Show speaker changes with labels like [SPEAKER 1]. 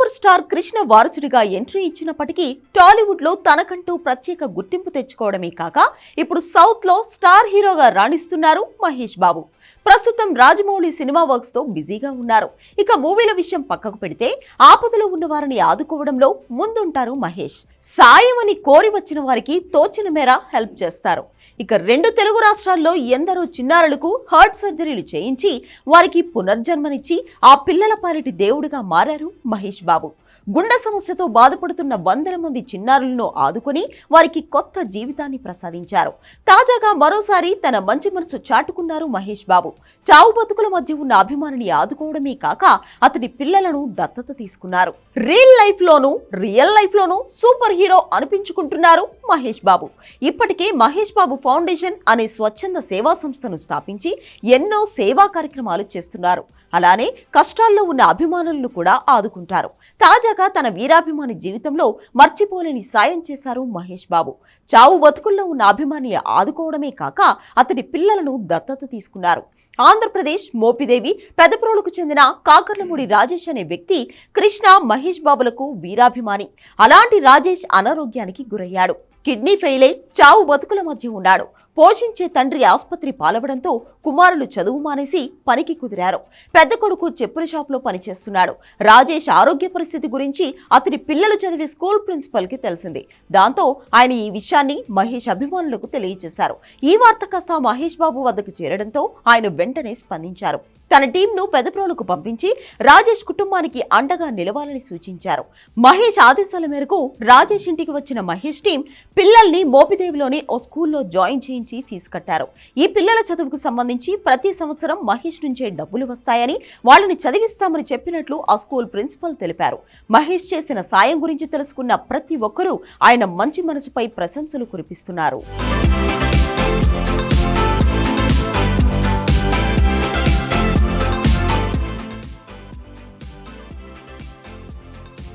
[SPEAKER 1] Super star Krishna వారసుడిగా entry ఇచ్చినప్పటికీ టాలీవుడ్లో తనకంటూ ప్రత్యేక గుర్తింపు తెచ్చుకోవడమే కాక ఇప్పుడు సౌత్లో స్టార్ హీరోగా రాణిస్తున్నారు మహేష్ బాబు. ప్రస్తుతం రాజమౌళి సినిమా వర్క్స్తో బిజీగా ఉన్నారు. ఇక మూవీల విషయం పక్కకు పెడితే ఆపదలో ఉన్న వారిని ఆదుకోవడంలో ముందుంటారు మహేష్. సాయం అని కోరి వచ్చిన వారికి తోచిన మేర హెల్ప్ చేస్తారు. ఇక రెండు తెలుగు రాష్ట్రాల్లో ఎందరో చిన్నారులకు హార్ట్ సర్జరీలు చేయించి వారికి పునర్జన్మనిచ్చి ఆ పిల్లల పాలిటి దేవుడిగా మారారు మహేష్ బాబు. బాబు గుండె సమస్యతో బాధపడుతున్న వందల మంది చిన్నారులను ఆదుకొని వారికి కొత్త జీవితాన్ని ప్రసాదించారు. తాజాగా మరోసారి తన మంచి మనసు చాటుకున్నారు మహేష్ బాబు. చావు బతుకుల మధ్య ఉన్న అభిమానిని ఆదుకోవడమే కాక అతడి పిల్లలను దత్తత తీసుకున్నారు. రియల్ లైఫ్ లోను రియల్ లైఫ్ లోను సూపర్ హీరో అనిపించుకుంటున్నారు మహేష్ బాబు. ఇప్పటికే మహేష్ బాబు ఫౌండేషన్ అనే స్వచ్ఛంద సేవా సంస్థను స్థాపించి ఎన్నో సేవా కార్యక్రమాలు చేస్తున్నారు. అలానే కష్టాల్లో ఉన్న అభిమానులను కూడా ఆదుకుంటారు. తాజాగా తన వీరాభిమాని జీవితంలో మర్చిపోలేని సాయం చేశారు మహేష్ బాబు. చావు బతుకుల్లో ఉన్న అభిమాని ఆదుకోవడమే కాక అతడి పిల్లలను దత్తత తీసుకున్నారు. ఆంధ్రప్రదేశ్ మోపిదేవి పెదప్రోలుకు చెందిన కాకర్లమూడి రాజేష్ అనే వ్యక్తి కృష్ణ మహేష్ బాబులకు వీరాభిమాని. అలాంటి రాజేష్ అనారోగ్యానికి గురయ్యాడు. కిడ్నీ ఫెయిల్ అయి చావు బతుకుల మధ్య ఉన్నాడు. పోషించే తండ్రి ఆసుపత్రి పాలవడంతో కుమారులు చదువు మానేసి పనికి కుదిరారు. పెద్ద కొడుకు చెప్పుల షాపులో పనిచేస్తున్నాడు. రాజేష్ ఆరోగ్య పరిస్థితి గురించి అతని పిల్లలు చదివే స్కూల్ ప్రిన్సిపల్కి తెలిసింది. దాంతో ఆయన ఈ విషయాన్ని మహేష్ అభిమానులకు తెలియజేశారు. ఈ వార్త కాస్త మహేష్ బాబు వద్దకు చేరడంతో ఆయన వెంటనే స్పందించారు. తన టీంను పెదప్రోలకు పంపించి రాజేష్ కుటుంబానికి అండగా నిలవాలని సూచించారు. మహేష్ ఆదేశాల మేరకు రాజేష్ ఇంటికి వచ్చిన మహేష్ టీం పిల్లల్ని మోపిదేవిలోని ఓ స్కూల్లో జాయిన్ నుంచి ఫీజు కట్టారు. ఈ పిల్లల చదువుకు సంబంధించి ప్రతి సంవత్సరం మహేష్ నుంచే డబ్బులు వస్తాయని వాళ్ళని చదివిస్తామని చెప్పినట్లు ఆ స్కూల్ ప్రిన్సిపల్ తెలిపారు. మహేష్ చేసిన సాయం గురించి తెలుసుకున్న ప్రతి ఒక్కరూ ఆయన మంచి మనసుపై ప్రశంసలు కురిపిస్తున్నారు.